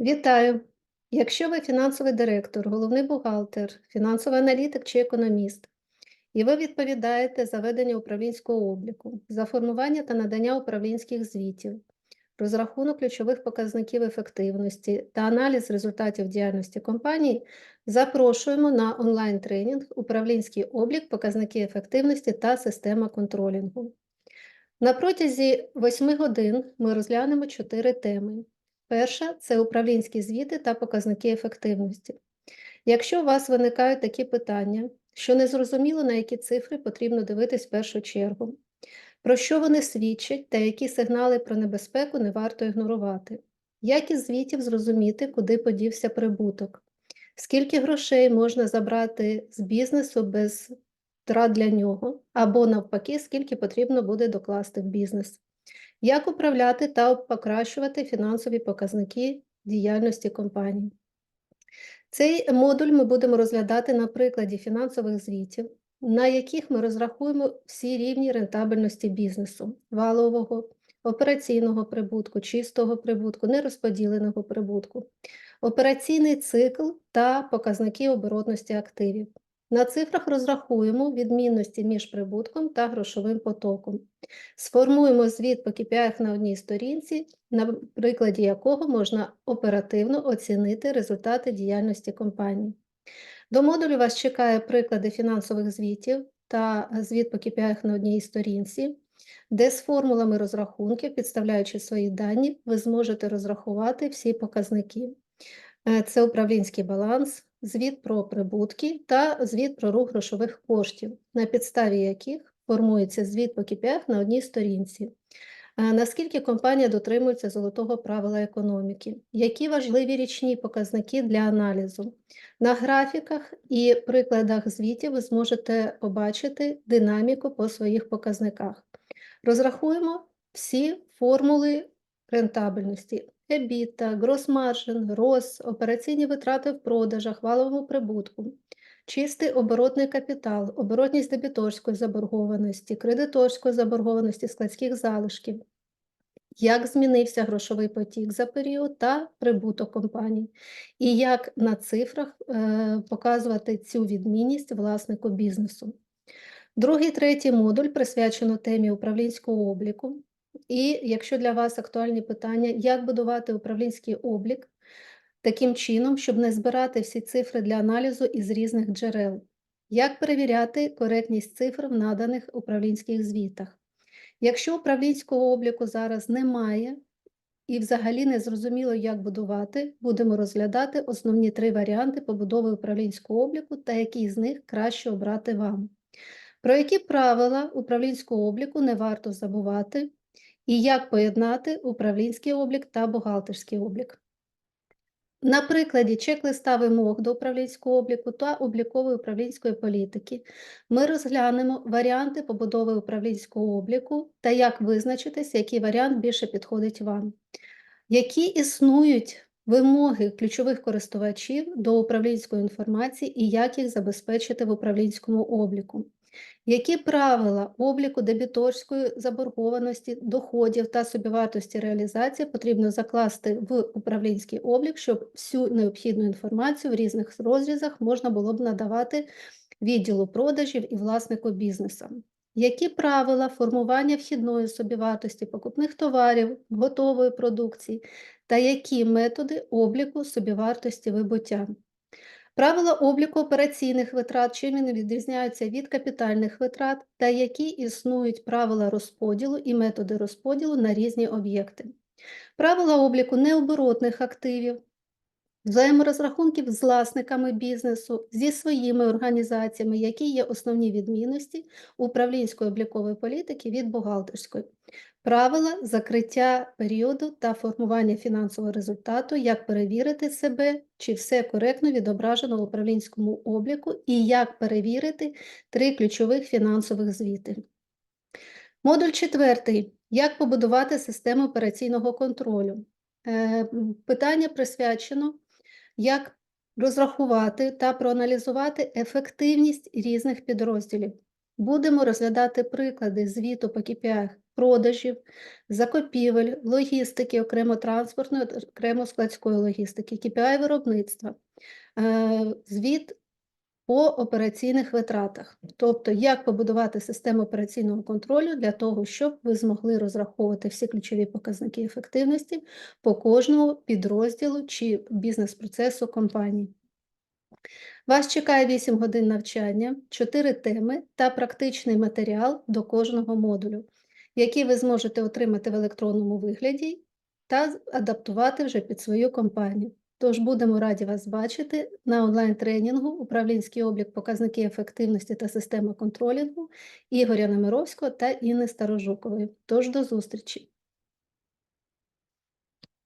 Вітаю! Якщо ви фінансовий директор, головний бухгалтер, фінансовий аналітик чи економіст, і ви відповідаєте за ведення управлінського обліку, за формування та надання управлінських звітів, розрахунок ключових показників ефективності та аналіз результатів діяльності компанії, запрошуємо на онлайн-тренінг Управлінський облік, показники ефективності та система контролінгу. На протязі 8 годин ми розглянемо чотири теми. Перша це управлінські звіти та показники ефективності. Якщо у вас виникають такі питання, що не зрозуміло, на які цифри потрібно дивитись в першу чергу, про що вони свідчать та які сигнали про небезпеку не варто ігнорувати, як із звітів зрозуміти, куди подівся прибуток, скільки грошей можна забрати з бізнесу без втрат для нього, або навпаки, скільки потрібно буде докласти в бізнес. Як управляти та покращувати фінансові показники діяльності компанії? Цей модуль ми будемо розглядати на прикладі фінансових звітів, на яких ми розрахуємо всі рівні рентабельності бізнесу, валового, операційного прибутку, чистого прибутку, нерозподіленого прибутку, операційний цикл та показники оборотності активів. На цифрах розрахуємо відмінності між прибутком та грошовим потоком. Сформуємо звіт по KPI на одній сторінці, на прикладі якого можна оперативно оцінити результати діяльності компанії. До модулю вас чекає приклади фінансових звітів та звіт по KPI на одній сторінці, де з формулами розрахунків, підставляючи свої дані, ви зможете розрахувати всі показники. Е, Це управлінський баланс, звіт про прибутки та звіт про рух грошових коштів, на підставі яких формується звіт по KPI на одній сторінці. Е, Наскільки компанія дотримується золотого правила економіки? Які важливі річні показники для аналізу? На графіках і прикладах звітів ви зможете побачити динаміку по своїх показниках. Розрахуємо всі формули рентабельності. EBITDA, грос-маржин, ROS, операційні витрати в продажах, валовому прибутку, чистий оборотний капітал, оборотність дебіторської заборгованості, кредиторської заборгованості, складських залишків, як змінився грошовий потік за період та прибуток компанії, і як на цифрах е, показувати цю відмінність власнику бізнесу. Другий, третій модуль присвячено темі управлінського обліку. І якщо для вас актуальні питання, як будувати управлінський облік таким чином, щоб не збирати всі цифри для аналізу із різних джерел, як перевіряти коректність цифр в наданих управлінських звітах. Якщо управлінського обліку зараз немає і взагалі не зрозуміло, як будувати, будемо розглядати основні три варіанти побудови управлінського обліку та який з них краще обрати вам. Про які правила управлінського обліку не варто забувати, і як поєднати управлінський облік та бухгалтерський облік. На прикладі чек-листа вимог до управлінського обліку та облікової управлінської політики ми розглянемо варіанти побудови управлінського обліку та як визначитись, який варіант більше підходить вам. Які існують вимоги ключових користувачів до управлінської інформації і як їх забезпечити в управлінському обліку? Які правила обліку дебіторської заборгованості, доходів та собівартості реалізації потрібно закласти в управлінський облік, щоб всю необхідну інформацію в різних розрізах можна було б надавати відділу продажів і власнику бізнесу? Які правила формування вхідної собівартості покупних товарів, готової продукції та які методи обліку собівартості вибуття? Правила обліку операційних витрат, чим вони відрізняються від капітальних витрат, та які існують правила розподілу і методи розподілу на різні об'єкти. Правила обліку необоротних активів, взаєморозрахунків з власниками бізнесу, зі своїми організаціями, які є основні відмінності управлінської облікової політики від бухгалтерської. Правила закриття періоду та формування фінансового результату, як перевірити себе, чи все коректно відображено в управлінському обліку, і як перевірити три ключових фінансових звіти. Модуль четвертий. Як побудувати систему операційного контролю? Е, Питання присвячено, як розрахувати та проаналізувати ефективність різних підрозділів. Будемо розглядати приклади звіту по KPI продажів, закупівель, логістики, окремо транспортної, окремо складської логістики, KPI виробництва, е, звіт по операційних витратах, тобто як побудувати систему операційного контролю для того, щоб ви змогли розраховувати всі ключові показники ефективності по кожному підрозділу чи бізнес-процесу компанії. Вас чекає 8 годин навчання, 4 теми та практичний матеріал до кожного модулю, який ви зможете отримати в електронному вигляді та адаптувати вже під свою компанію. Тож будемо раді вас бачити на онлайн-тренінгу Управлінський облік показники ефективності та система контролінгу Ігоря Немировського та Інни Старожукової. Тож до зустрічі!